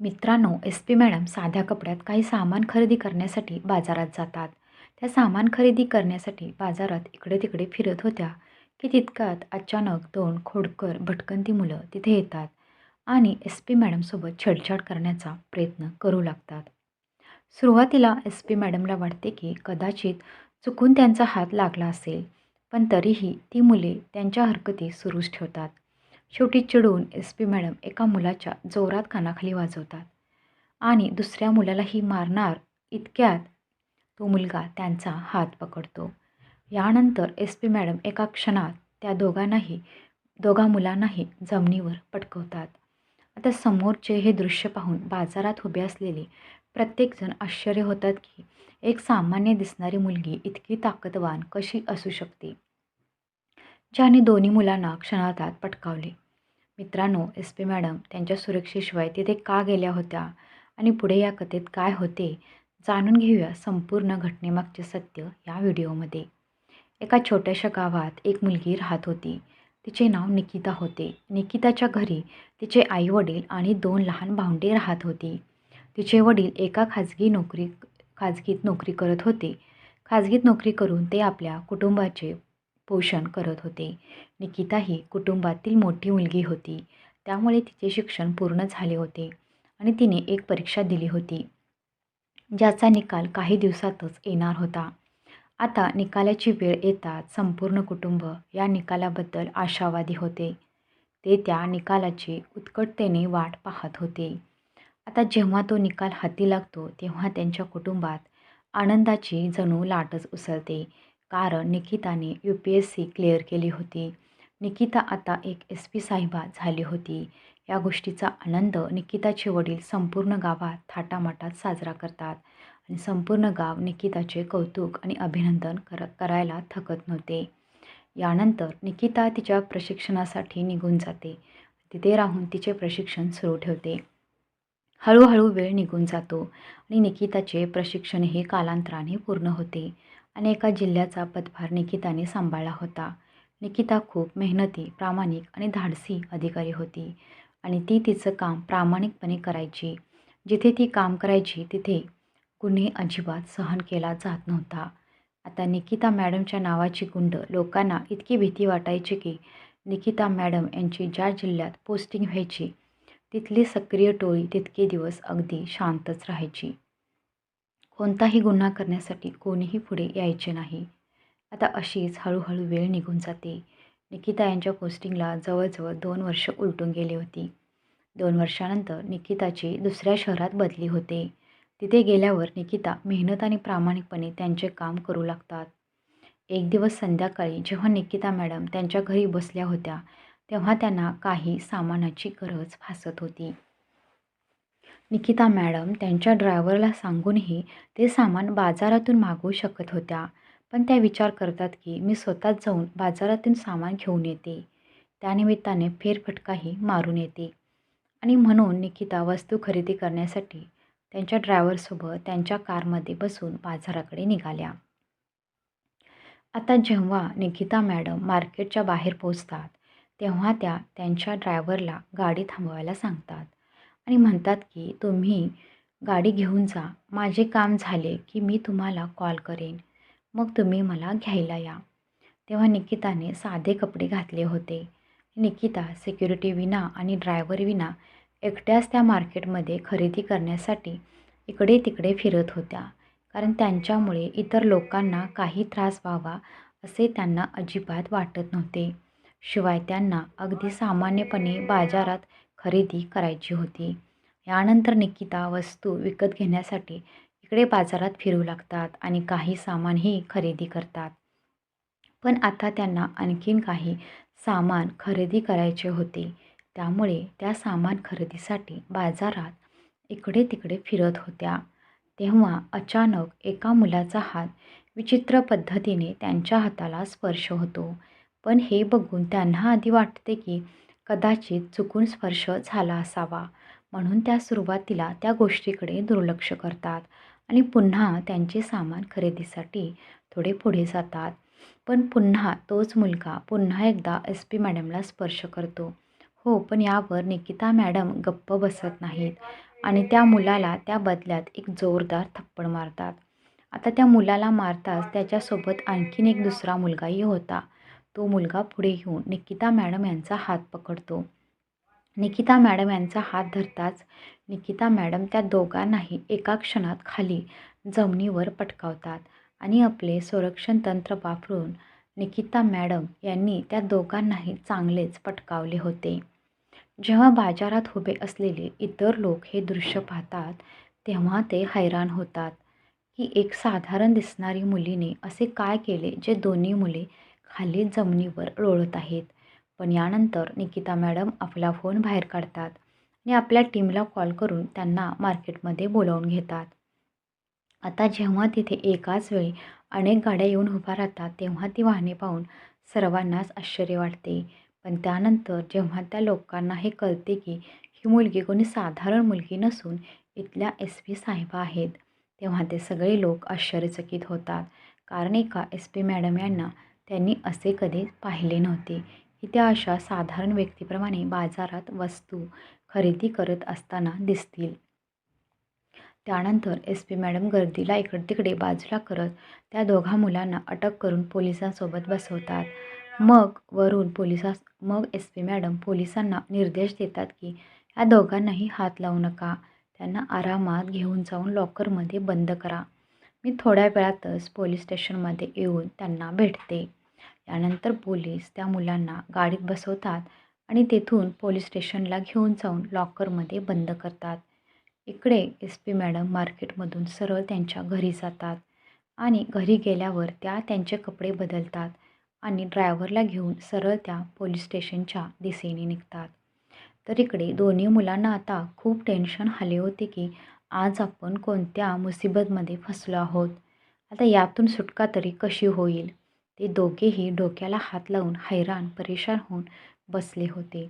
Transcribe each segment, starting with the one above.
मित्रांनो S P madam साध्या कपड्यात काही सामान खरेदी करण्यासाठी बाजारात जातात. त्या सामान खरेदी करण्यासाठी बाजारात इकडे तिकडे फिरत होत्या की तितक्यात अचानक दोन खोडकर भटकंती मुलं तिथे येतात आणि एस पी मॅडमसोबत छेडछाड करण्याचा प्रयत्न करू लागतात. सुरुवातीला एस पी मॅडमला वाटते की कदाचित चुकून त्यांचा हात लागला असेल पण तरीही ती मुले त्यांच्या हरकती सुरूच ठेवतात. शेवटी चिडून एस पी मॅडम एका मुलाच्या जोरात कानाखाली वाजवतात. आणि दुसऱ्या मुलालाही मारणार इतक्यात तो मुलगा त्यांचा हात पकडतो. यानंतर एस पी मॅडम एका क्षणात त्या दोघांनाही दोघा मुलांनाही जमिनीवर पटकवतात. आता समोरचे हे दृश्य पाहून बाजारात उभे असलेले प्रत्येकजण आश्चर्य होतात की एक सामान्य दिसणारी मुलगी इतकी ताकदवान कशी असू शकते? ज्याने दोन्ही मुलांना क्षणार्धात पटकावले. मित्रांनो एस पी मॅडम त्यांच्या सुरक्षेशिवाय तिथे का गेल्या होत्या आणि पुढे या कथेत काय होते जाणून घेऊया संपूर्ण घटनेमागचे सत्य या व्हिडिओमध्ये. एका छोट्याशा गावात एक मुलगी राहत होती. तिचे नाव निकिता होते. निकिताच्या घरी तिचे आईवडील आणि दोन लहान भावंडे राहत होती. तिचे वडील एका खाजगी नोकरी खाजगीत नोकरी करत होते. खाजगीत नोकरी करून ते आपल्या कुटुंबाचे पोषण करत होते. निकिता ही कुटुंबातील मोठी मुलगी होती. त्यामुळे तिचे शिक्षण पूर्ण झाले होते आणि तिने एक परीक्षा दिली होती ज्याचा निकाल काही दिवसातच येणार होता. आता निकालाची वेळ येताच संपूर्ण कुटुंब या निकालाबद्दल आशावादी होते. ते त्या निकालाची उत्कटतेने वाट पाहत होते. आता जेव्हा तो निकाल हाती लागतो तेव्हा त्यांच्या कुटुंबात आनंदाची जणू लाटच उसळते. कारण निकिताने U P S C clear केली होती. निकिता आता एक एस पी साहिबा झाली होती. या गोष्टीचा आनंद निकिताचे वडील संपूर्ण गावात थाटामाटात साजरा करतात आणि संपूर्ण गाव निकिताचे कौतुक आणि अभिनंदन कर करायला थकत नव्हते. यानंतर निकिता तिच्या प्रशिक्षणासाठी निघून जाते. तिथे राहून तिचे प्रशिक्षण सुरू ठेवते. हळूहळू वेळ निघून जातो आणि निकिताचे प्रशिक्षण हे कालांतराने पूर्ण होते. आणि एका जिल्ह्याचा पदभार निकिताने सांभाळला होता. निकिता खूप मेहनती प्रामाणिक आणि धाडसी अधिकारी होती आणि ती तिचं काम प्रामाणिकपणे करायची. जिथे ती काम करायची तिथे गुन्हे अजिबात सहन केला जात नव्हता. आता निकिता मॅडमच्या नावाची गुंड लोकांना इतकी भीती वाटायची की निकिता मॅडम यांची ज्या जिल्ह्यात पोस्टिंग व्हायची तिथली सक्रिय टोळी तितके दिवस अगदी शांतच राहायची. कोणताही गुन्हा करण्यासाठी कोणीही पुढे यायचे नाही. आता अशीच हळूहळू वेळ निघून जाते. निकिता यांच्या पोस्टिंगला जवळजवळ दोन वर्ष उलटून गेली होती. दोन वर्षानंतर निकिताची दुसऱ्या शहरात बदली होते. तिथे गेल्यावर निकिता मेहनत आणि प्रामाणिकपणे त्यांचे काम करू लागतात. एक दिवस संध्याकाळी जेव्हा निकिता मॅडम त्यांच्या घरी बसल्या होत्या तेव्हा त्यांना काही सामानाची गरज भासत होती. निकिता मॅडम त्यांच्या ड्रायव्हरला सांगूनही ते सामान बाजारातून मागवू शकत होत्या. पण त्या विचार करतात की मी स्वतःच जाऊन बाजारातून सामान घेऊन येते. त्यानिमित्ताने फेरफटकाही मारून येते. आणि म्हणून निकिता वस्तू खरेदी करण्यासाठी त्यांच्या ड्रायव्हरसोबत त्यांच्या कारमध्ये बसून बाजाराकडे निघाल्या. आता जेव्हा निकिता मॅडम मार्केटच्या बाहेर पोचतात तेव्हा त्या त्यांच्या ड्रायव्हरला गाडी थांबवायला सांगतात. आणि म्हणतात की तुम्ही गाडी घेऊन जा. माझे काम झाले की मी तुम्हाला कॉल करेन. मग तुम्ही मला घ्यायला या. तेव्हा निकिताने साधे कपडे घातले होते. निकिता सिक्युरिटी विना आणि ड्रायव्हर विना एकट्याच त्या मार्केटमध्ये खरेदी करण्यासाठी इकडे तिकडे फिरत होत्या. कारण त्यांच्यामुळे इतर लोकांना काही त्रास व्हावा असे त्यांना अजिबात वाटत नव्हते. शिवाय त्यांना अगदी सामान्यपणे बाजारात खरेदी करायची होती. यानंतर निकिता वस्तू विकत घेण्यासाठी इकडे बाजारात फिरू लागतात आणि काही सामानही खरेदी करतात. पण आता त्यांना आणखीन काही सामान खरेदी करायचे होते. त्यामुळे त्या सामान खरेदीसाठी बाजारात इकडे तिकडे फिरत होत्या. तेव्हा अचानक एका मुलाचा हात विचित्र पद्धतीने त्यांच्या हाताला स्पर्श होतो. पण हे बघून त्यांना आधी वाटते की कदाचित चुकून स्पर्श झाला असावा. म्हणून त्या सुरुवातीला त्या गोष्टीकडे दुर्लक्ष करतात आणि पुन्हा त्यांचे सामान खरेदीसाठी थोडे पुढे जातात. पण पुन्हा तोच मुलगा पुन्हा एकदा एस पी मॅडमला स्पर्श करतो. हो पण यावर निकिता मॅडम गप्प बसत नाहीत आणि त्या मुलाला त्या बदल्यात एक जोरदार थप्पड मारतात. आता त्या मुलाला मारताच त्याच्यासोबत आणखीन एक दुसरा मुलगाही होता. तो मुलगा पुढे येऊन निकिता मॅडम यांचा हात पकडतो. निकिता मॅडम यांचा हात धरताच निकिता मॅडम त्या दोघांनाही एका क्षणात खाली जमिनीवर पटकावतात आणि आपले संरक्षण तंत्र वापरून निकिता मॅडम यांनी त्या दोघांनाही चांगलेच पटकावले होते. जेव्हा बाजारात उभे असलेले इतर लोक हे दृश्य पाहतात तेव्हा ते हैराण होतात की एक साधारण दिसणारी मुलीने असे काय केले जे दोन्ही मुले खाली जमिनीवर लोळत आहेत. पण यानंतर निकिता मॅडम आपला फोन बाहेर काढतात आणि आपल्या टीमला कॉल करून त्यांना मार्केटमध्ये बोलावून घेतात. आता जेव्हा तिथे एकाच वेळी अनेक गाड्या येऊन उभा राहतात तेव्हा ती वाहने पाहून सर्वांनाच आश्चर्य वाटते. पण त्यानंतर जेव्हा त्या लोकांना हे कळते की ही मुलगी कोणी साधारण मुलगी नसून इथल्या एस पी साहेबा आहेत तेव्हा ते सगळे लोक आश्चर्यचकित होतात. कारण एका एस पी मॅडम यांना त्यांनी असे कधी पाहिले नव्हते की त्या अशा साधारण व्यक्तीप्रमाणे बाजारात वस्तू खरेदी करत असताना दिसतील. त्यानंतर एस पी मॅडम गर्दीला इकडे तिकडे बाजूला करत त्या दोघा मुलांना अटक करून पोलिसांसोबत बसवतात. मग वरून पोलिसा मग एस पी मॅडम पोलिसांना निर्देश देतात की या दोघांनाही हात लावू नका. त्यांना आरामात घेऊन जाऊन लॉकरमध्ये बंद करा. मी थोड्या वेळातच पोलीस स्टेशनमध्ये येऊन त्यांना भेटते. त्यानंतर पोलीस त्या मुलांना गाडीत बसवतात आणि तेथून पोलीस स्टेशनला घेऊन जाऊन लॉकरमध्ये बंद करतात. इकडे एस पी मॅडम मार्केटमधून सरळ त्यांच्या घरी जातात आणि घरी गेल्यावर त्या त्यांचे कपडे बदलतात आणि ड्रायव्हरला घेऊन सरळ त्या पोलीस स्टेशनच्या दिशेने निघतात. तर इकडे दोन्ही मुलांना आता खूप टेन्शन आले होते की आज आपण कोणत्या मुसीबतमध्ये फसलो आहोत. आता यातून सुटका तरी कशी होईल? ते दोघेही डोक्याला हात लावून हैराण परेशान होऊन बसले होते.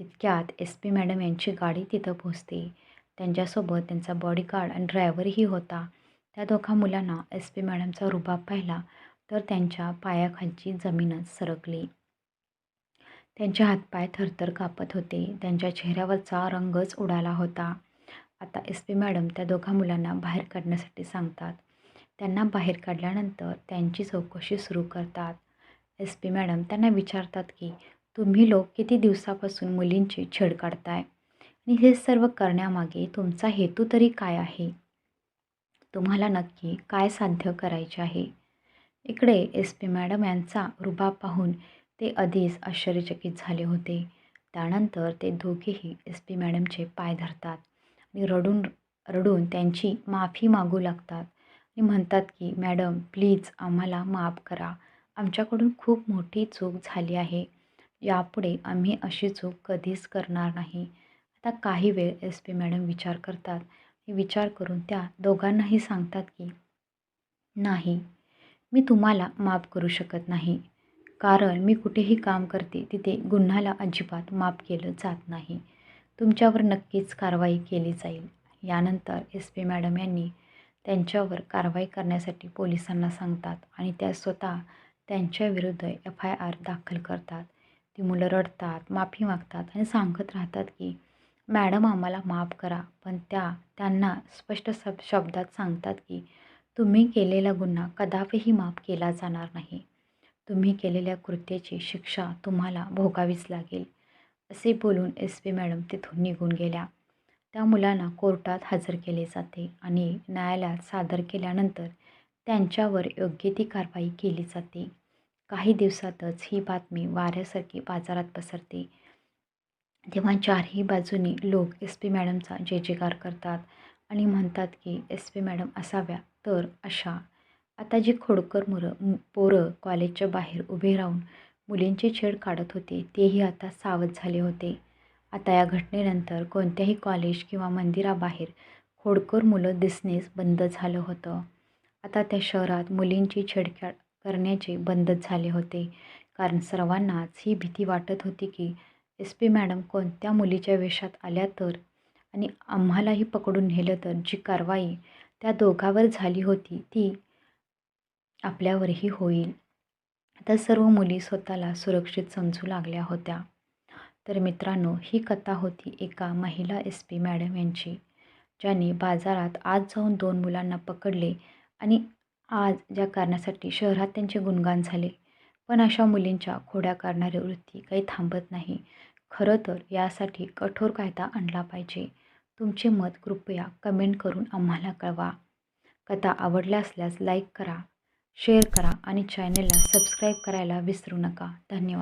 तितक्यात एस पी मॅडम यांची गाडी तिथं पोचते त्यांच्यासोबत त्यांचा बॉडीगार्ड आणि ड्रायव्हरही होता. त्या दोघा मुलांना एस पी मॅडमचा रुबाब पाहिला तर त्यांच्या पायाखालची जमीनच सरकली. त्यांचे हातपाय थरथर कापत होते. त्यांच्या चेहऱ्यावरचा रंगच उडाला होता. आता एस पी मॅडम त्या दोघा मुलांना बाहेर काढण्यासाठी सांगतात त्यांना बाहेर काढल्यानंतर त्यांची चौकशी सुरू करतात. एस पी मॅडम त्यांना विचारतात की तुम्ही लोक किती दिवसापासून मुलींची छेड काढताय? आणि हे सर्व करण्यामागे तुमचा हेतू तरी काय आहे? तुम्हाला नक्की काय साध्य करायचे आहे? इकडे एस पी मॅडम यांचा रुबाब पाहून ते आधीच आश्चर्यचकित झाले होते. त्यानंतर ते दोघेही एस पी मॅडमचे पाय धरतात आणि रडून रडून त्यांची माफी मागू लागतात. ते म्हणतात की मॅडम प्लीज आम्हाला माफ करा. आमच्याकडून खूप मोठी चूक झाली आहे. यापुढे आम्ही अशी चूक कधीच करणार नाही. आता काही वेळ एस पी मॅडम विचार करतात. विचार करून त्या दोघांनाही सांगतात की नाही मी तुम्हाला माफ करू शकत नाही. कारण मी कुठेही काम करते तिथे गुन्ह्याला अजिबात माफ केलं जात नाही. तुमच्यावर नक्कीच कारवाई केली जाईल. यानंतर एस पी मॅडम यांनी त्यांच्यावर कारवाई करण्यासाठी पोलिसांना सांगतात आणि त्या स्वतः त्यांच्याविरुद्ध एफ आय आर दाखल करतात. ती मुलं रडतात माफी मागतात आणि सांगत राहतात की मॅडम आम्हाला माफ करा पण त्या त्यांना स्पष्ट सब शब्दात सांगतात की तुम्ही केलेला गुन्हा कदापिही माफ केला जाणार नाही. तुम्ही केलेल्या कृत्याची शिक्षा तुम्हाला भोगावीच लागेल. असे बोलून एस पी मॅडम तिथून निघून गेल्या. त्या मुलांना कोर्टात हजर केले जाते आणि न्यायालयात सादर केल्यानंतर त्यांच्यावर योग्य ती कारवाई केली जाते. काही दिवसातच ही बातमी वाऱ्यासारखी बाजारात पसरते. तेव्हा चारही बाजूनी लोक एस पी मॅडमचा जय जयकार करतात आणि म्हणतात की एस पी मॅडम असाव्या तर अशा आता जी खोडकर मुलं पोरं कॉलेजच्या बाहेर उभे राहून मुलींची छेड काढत होते तेही आता सावध झाले होते. आता या घटनेनंतर कोणत्याही कॉलेज किंवा मंदिराबाहेर खोडकर मुलं दिसणेच बंद झालं होतं. आता त्या शहरात मुलींची छेडछाड करण्याचे बंदच झाले होते. कारण सर्वांनाच ही भीती वाटत होती की एस पी मॅडम कोणत्या मुलीच्या वेशात आल्या तर आणि आम्हालाही पकडून नेलं तर जी कारवाई त्या दोघावर झाली होती ती आपल्यावरही होईल. आता सर्व मुली स्वतःला सुरक्षित समजू लागल्या होत्या. तर मित्रांनो ही कथा होती एका महिला एस पी मॅडम यांची ज्यांनी बाजारात आज जाऊन दोन मुलांना पकडले आणि आज ज्या कारणासाठी शहरात त्यांचे गुणगान झाले. पण अशा मुलींच्या खोड्या करणारी वृत्ती काही थांबत नाही. खरं तर यासाठी कठोर कायदा आणला पाहिजे. तुमचे मत कृपया कमेंट करून आम्हाला कळवा. कथा आवडल्या असल्यास लाईक करा शेअर करा आणि चॅनलला सबस्क्राईब करायला विसरू नका. धन्यवाद.